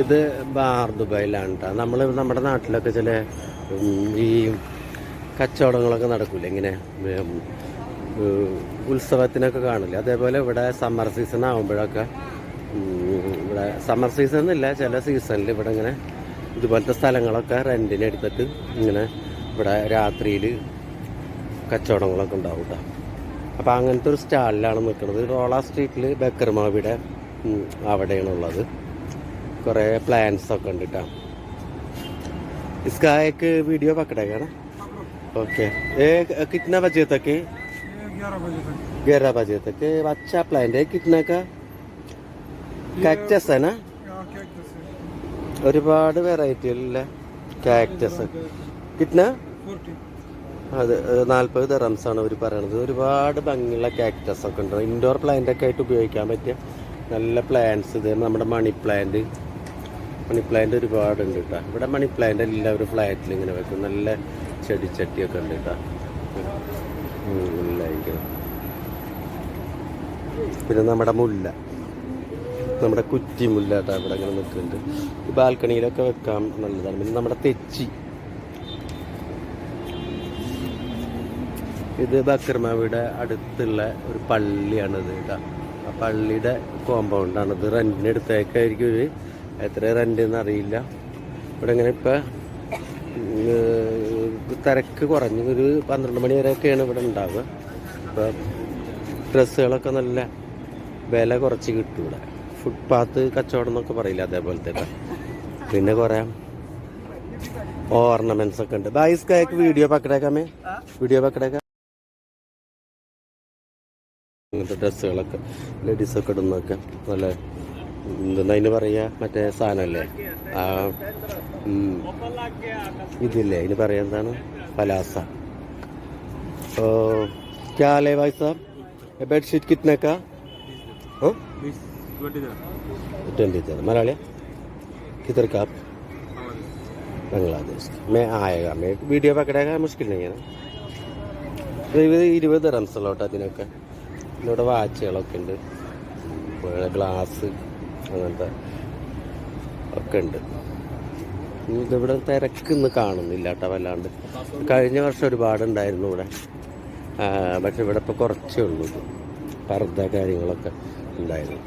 ഇത് ബാർ ദുബായിലാണ് കേട്ടോ നമ്മൾ നമ്മുടെ നാട്ടിലൊക്കെ ചില ഈ കച്ചവടങ്ങളൊക്കെ നടക്കില്ല ഇങ്ങനെ ഉത്സവത്തിനൊക്കെ കാണില്ല? അതേപോലെ ഇവിടെ സമ്മർ സീസൺ ആകുമ്പോഴൊക്കെ ഇവിടെ സമ്മർ സീസൺ എന്നില്ല ചില സീസണിൽ ഇവിടെ ഇങ്ങനെ ഇതുപോലത്തെ സ്ഥലങ്ങളൊക്കെ റെന്റിന് എടുത്തിട്ട് ഇങ്ങനെ ഇവിടെ രാത്രിയിൽ കച്ചവടങ്ങളൊക്കെ ഉണ്ടാവും കേട്ടോ അപ്പോൾ അങ്ങനത്തെ ഒരു സ്റ്റാളിലാണ് നിൽക്കുന്നത് റോള സ്ട്രീറ്റിൽ ബക്കർമാവിടെ അവിടെയാണുള്ളത്. കുറേ പ്ലാൻസ് ഒക്കെ ഉണ്ട് കേട്ടോ इसका एक वीडियो पकड़ेगा ना ओके एक कितना बजे तक है ग्यारह बजे तक ग्यारह बजे तक है अच्छा प्लान है कितना का കാക്ടസ് ആണ് यहाँ कैक्टस है ഒരുപാട് വെറൈറ്റിയുള്ള കാക്ടസ് കിട്ടുന്ന फोर्टी അത് നാൽപ്പത് തെറംസ് ആണ് അവർ പറയണത് ഒരുപാട് ഭംഗിയുള്ള കാക്ടസ് ഒക്കെ ഉണ്ട് ഇൻഡോർ പ്ലാന്റ് ഒക്കെ ആയിട്ട് ഉപയോഗിക്കാൻ പറ്റിയ നല്ല പ്ലാന്റ്സ് ഇത് നമ്മുടെ മണി പ്ലാന്റ് മണി പ്ലാന്റ് ഒരുപാട് ഉണ്ട് കേട്ടോ ഇവിടെ മണി പ്ലാന്റ് എല്ലാവരും ഫ്ലാറ്റിൽ ഇങ്ങനെ വെക്കും. നല്ല ചെടിച്ചട്ടിയൊക്കെ ഉണ്ട് കേട്ടോ പിന്നെ നമ്മുടെ മുല്ല. നമ്മുടെ കുറ്റി മുല്ല കേട്ടോ ഇവിടെ ഇങ്ങനെ നിൽക്കുന്നുണ്ട്. ബാൽക്കണിയിലൊക്കെ വെക്കാൻ നല്ലതാണ് പിന്നെ നമ്മുടെ തെച്ചി. ഇത് ബക്കർമാവിയുടെ അടുത്തുള്ള ഒരു പള്ളിയാണിത് കേട്ടോ ആ പള്ളിയുടെ കോമ്പൗണ്ടാണ് ഇത് റെന്റിന് എടുത്തേക്കായിരിക്കും ഒരു എത്ര റെന്റ് അറിയില്ല. ഇവിടെ ഇങ്ങനെ ഇപ്പൊ തിരക്ക് കുറഞ്ഞു ഒരു പന്ത്രണ്ട് മണി വരെയൊക്കെയാണ് ഇവിടെ ഉണ്ടാവുക. അപ്പോൾ ഡ്രസ്സുകളൊക്കെ നല്ല വില കുറച്ച് കിട്ടും ഇവിടെ. ഫുട്പാത്ത് കച്ചവടം എന്നൊക്കെ പറയില്ല അതേപോലത്തെ. പിന്നെ കുറേ ഓർണമെന്റ്സ് ഒക്കെ ഉണ്ട്. ബായിസ് കായക്ക് വീഡിയോ പക്കടേക്കാമേ വീഡിയോ പക്കടേക്ക ഇങ്ങനത്തെ ഡ്രസ്സുകളൊക്കെ ലേഡീസൊക്കെ ഇടുന്നൊക്കെ നല്ല എന്തെന്നാ അതിന് പറയുക മറ്റേ സാധനമല്ലേ ആ ഇതില്ലേ? ഇതിന് പറയാ എന്താണ്? പലാസ. ഓ ക്യാ അല്ലേ ഭായ് സാബ്? ബെഡ്ഷീറ്റ് കിത്നക്ക മലയാളിയ? किधर का आप मैं ആയക മേ വീഡിയോ പക്കടേക്കാൻ മുഷ്കിലാണ് ഇരുപത് ഇരുപത് റംസലോട്ട് അതിനൊക്കെ. ഇതിലൂടെ വാച്ചുകളൊക്കെ ഉണ്ട് ഗ്ലാസ്. അങ്ങനത്തെ ഒക്കെ ഉണ്ട്. ഇതിവിടെ തിരക്ക് ഇന്ന് കാണുന്നില്ല കേട്ടോ വല്ലാണ്ട്. കഴിഞ്ഞ വർഷം ഒരുപാട് ഉണ്ടായിരുന്നു ഇവിടെ. പക്ഷെ ഇവിടെ ഇപ്പോൾ കുറച്ചേ ഉള്ളൂ. പർദ്ദ കാര്യങ്ങളൊക്കെ ഉണ്ടായിരുന്നു.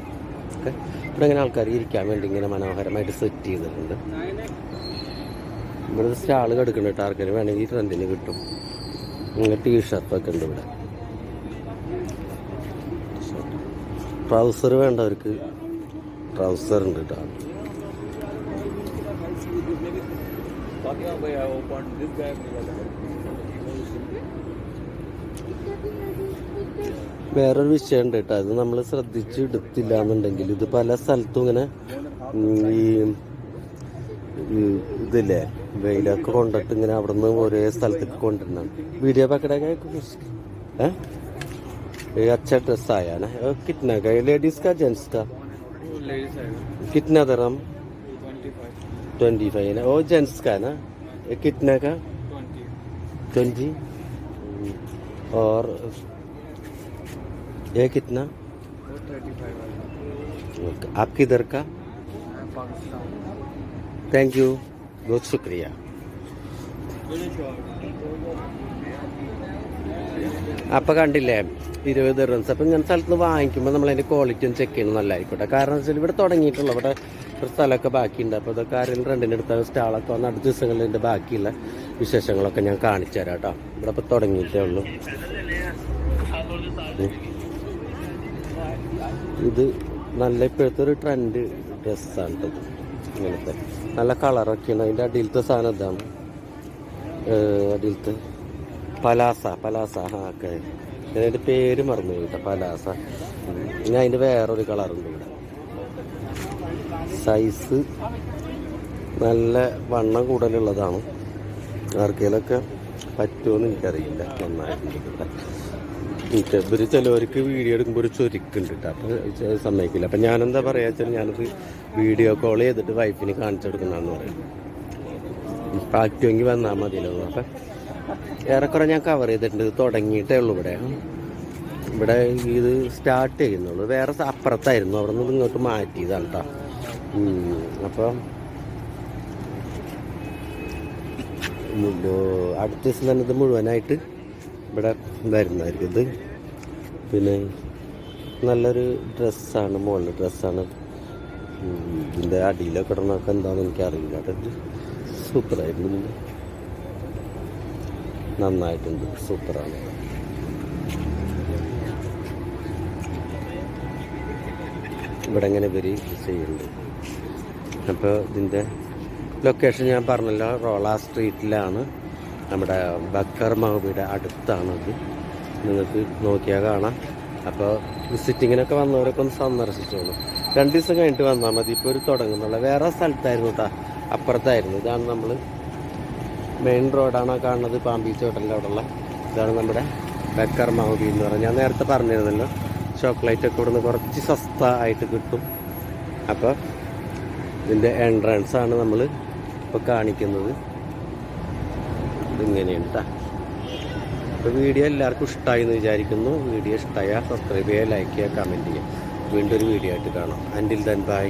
ഒക്കെ ഇവിടെ ഇങ്ങനെ ആൾക്കാർ ഇരിക്കാൻ വേണ്ടി ഇങ്ങനെ മനോഹരമായിട്ട് സെറ്റ് ചെയ്തിട്ടുണ്ട്. ഇവിടെ സ്റ്റാൾ കിടക്കുന്നുണ്ട് ആർക്കെങ്കിലും വേണമെങ്കിൽ ട്രെൻഡിന് കിട്ടും. ഇങ്ങനെ ടീഷർട്ടൊക്കെ ഉണ്ട് ഇവിടെ. ട്രൗസർ വേണ്ടവർക്ക് ട്രൗസർ ഉണ്ട് കേട്ടോ വേറൊരു വിഷയം ഉണ്ട് കേട്ടോ അത് നമ്മൾ ശ്രദ്ധിച്ച് എടുത്തില്ല എന്നുണ്ടെങ്കിൽ ഇത് പല സ്ഥലത്തും ഇങ്ങനെ ഉം, ഈ ഈ ഇതില്ലേ വെയിലൊക്കെ കൊണ്ടിട്ട് ഇങ്ങനെ അവിടെ നിന്ന് ഒരേ സ്ഥലത്തേക്ക് കൊണ്ടുവരണം വീഡിയോ പക്കടൊക്കെ ഏ ये अच्छा ड्रेस आया ना और कितना का ये लेडीज का जेंट्स का लेडीज है कितना दरम ट्वेंटी फाइव फाइव ना? और जेंट्स का है ना? ये कितना का? ट्वेंटी और ये कितना? वो थर्टी फाइव ओके, आप किधर का? थैंक यू बहुत शुक्रिया। അപ്പൊ കണ്ടില്ലേ? ഇരുപത് റൺസ് അപ്പൊ ഇങ്ങനെ സ്ഥലത്ത് നിന്ന് വാങ്ങിക്കുമ്പോൾ നമ്മൾ അതിന്റെ ക്വാളിറ്റി ഒന്ന് ചെക്ക് ചെയ്യുന്നത് നല്ലതായിക്കോട്ടെ കാരണം വെച്ചാൽ ഇവിടെ തുടങ്ങിയിട്ടുള്ള. ഇവിടെ ഒരു സ്ഥലമൊക്കെ ബാക്കിയുണ്ട്. അപ്പോൾ ഇതൊക്കെ ആരെങ്കിലും റെന്റിന് എടുത്ത സ്റ്റാളൊക്കെ വന്ന് അടുത്ത ദിവസങ്ങളിൽ ഇതിന്റെ ബാക്കിയുള്ള വിശേഷങ്ങളൊക്കെ ഞാൻ കാണിച്ചു തരാം കേട്ടോ ഇവിടെ ഇപ്പൊ തുടങ്ങിയിട്ടേ ഉള്ളൂ. ഇത് നല്ല ഇപ്പോഴത്തെ ഒരു ട്രെൻഡ് ഡ്രസ്സാണ് ഇത്. ഇങ്ങനത്തെ. നല്ല കളറൊക്കെയാണ് അതിന്റെ അടിയിലത്തെ സാധനം ഇതാണ്. അടിയിലത്തെ പലാസ പലാസ. ആ ഓക്കെ അതിന്റെ പേര് മറന്നു കേട്ടോ പലാസ. ഞാൻ അതിന്റെ വേറൊരു കളറുണ്ട് ഇവിടെ. സൈസ് നല്ല വണ്ണം കൂടുതലുള്ളതാണ്. ആർക്കെങ്കിലൊക്കെ പറ്റുമെന്ന് എനിക്കറിയില്ല നന്നായിട്ടുണ്ട് ഇവർ ചിലവർക്ക് വീഡിയോ എടുക്കുമ്പോൾ ഒരു ചൊരുക്കുണ്ട് കേട്ടോ അപ്പോൾ സമ്മതിക്കില്ല. അപ്പം ഞാനെന്താ പറയുക വെച്ചാൽ ഞാനത് വീഡിയോ കോൾ ചെയ്തിട്ട് വൈഫിന് കാണിച്ചു കൊടുക്കുന്നതാണെന്ന് പറയും. പറ്റുമെങ്കിൽ വന്നാൽ മതിയല്ലോ അപ്പം ഏറെക്കുറെ ഞാൻ കവർ ചെയ്തിട്ടുണ്ട്. തുടങ്ങിയിട്ടേ ഉള്ളൂ ഇവിടെ. ഇവിടെ ഇത് സ്റ്റാർട്ട് ചെയ്യുന്നുള്ളൂ. വേറെ അപ്പുറത്തായിരുന്നു. അവിടെ നിന്ന് ഇങ്ങോട്ട് മാറ്റിയതാണ് കേട്ടോ അപ്പം അടുത്ത ദിവസം തന്നെ ഇത് മുഴുവനായിട്ട് ഇവിടെ വരുന്നതായിരിക്കും ഇത്. പിന്നെ നല്ലൊരു ഡ്രസ്സാണ് മുകളിൽ ഡ്രസ്സാണ് ഇതിന്റെ അടിയിലൊക്കെ ഇടണമൊക്കെ എന്താണെന്ന് എനിക്കറിയില്ല. സൂപ്പറായിരുന്നു നന്നായിട്ടുണ്ട്. സൂപ്പറാണ്. ഇവിടെ ഇങ്ങനെ ഇവർ ചെയ്യുന്നുണ്ട് അപ്പോൾ ഇതിന്റെ ലൊക്കേഷൻ ഞാൻ പറഞ്ഞല്ലോ റോള സ്ട്രീറ്റിലാണ്. നമ്മുടെ ബക്കർ മഹബിയുടെ അടുത്താണത് നിങ്ങൾക്ക് നോക്കിയാൽ കാണാം. അപ്പോൾ വിസിറ്റിങ്ങിനൊക്കെ വന്നവരൊക്കെ ഒന്ന് സന്ദർശിച്ചോളൂ. രണ്ട് ദിവസം കഴിഞ്ഞിട്ട് വന്നാൽ മതി. ഇപ്പോൾ ഒരു തുടങ്ങുന്നുള്ള. വേറെ സ്ഥലത്തായിരുന്നു കേട്ടോ അപ്പുറത്തായിരുന്നു. ഇതാണ് നമ്മൾ മെയിൻ റോഡാണ് കാണുന്നത് പാമ്പീച്ച് ഹോട്ടലിന്റെ അവിടെയുള്ള. ഇതാണ് നമ്മുടെ ബക്കർ മഹബി എന്ന് പറഞ്ഞാൽ ഞാൻ നേരത്തെ പറഞ്ഞിരുന്നല്ലോ ചോക്ലേറ്റ് ഒക്കെ ഇവിടുന്ന് കുറച്ച് സസ്ത ആയിട്ട് കിട്ടും. അപ്പോൾ ഇതിന്റെ എൻട്രൻസ് ആണ് നമ്മൾ ഇപ്പോൾ കാണിക്കുന്നത്. ഇതിങ്ങനെയാണ് അപ്പോൾ വീഡിയോ എല്ലാവർക്കും ഇഷ്ടമായി എന്ന് വിചാരിക്കുന്നു. വീഡിയോ ഇഷ്ടമായ സബ്സ്ക്രൈബ് ചെയ്യുക ലൈക്ക് ചെയ്യുക കമന്റ് ചെയ്യുക വീണ്ടും ഒരു വീഡിയോ ആയിട്ട് കാണാം. Until then bye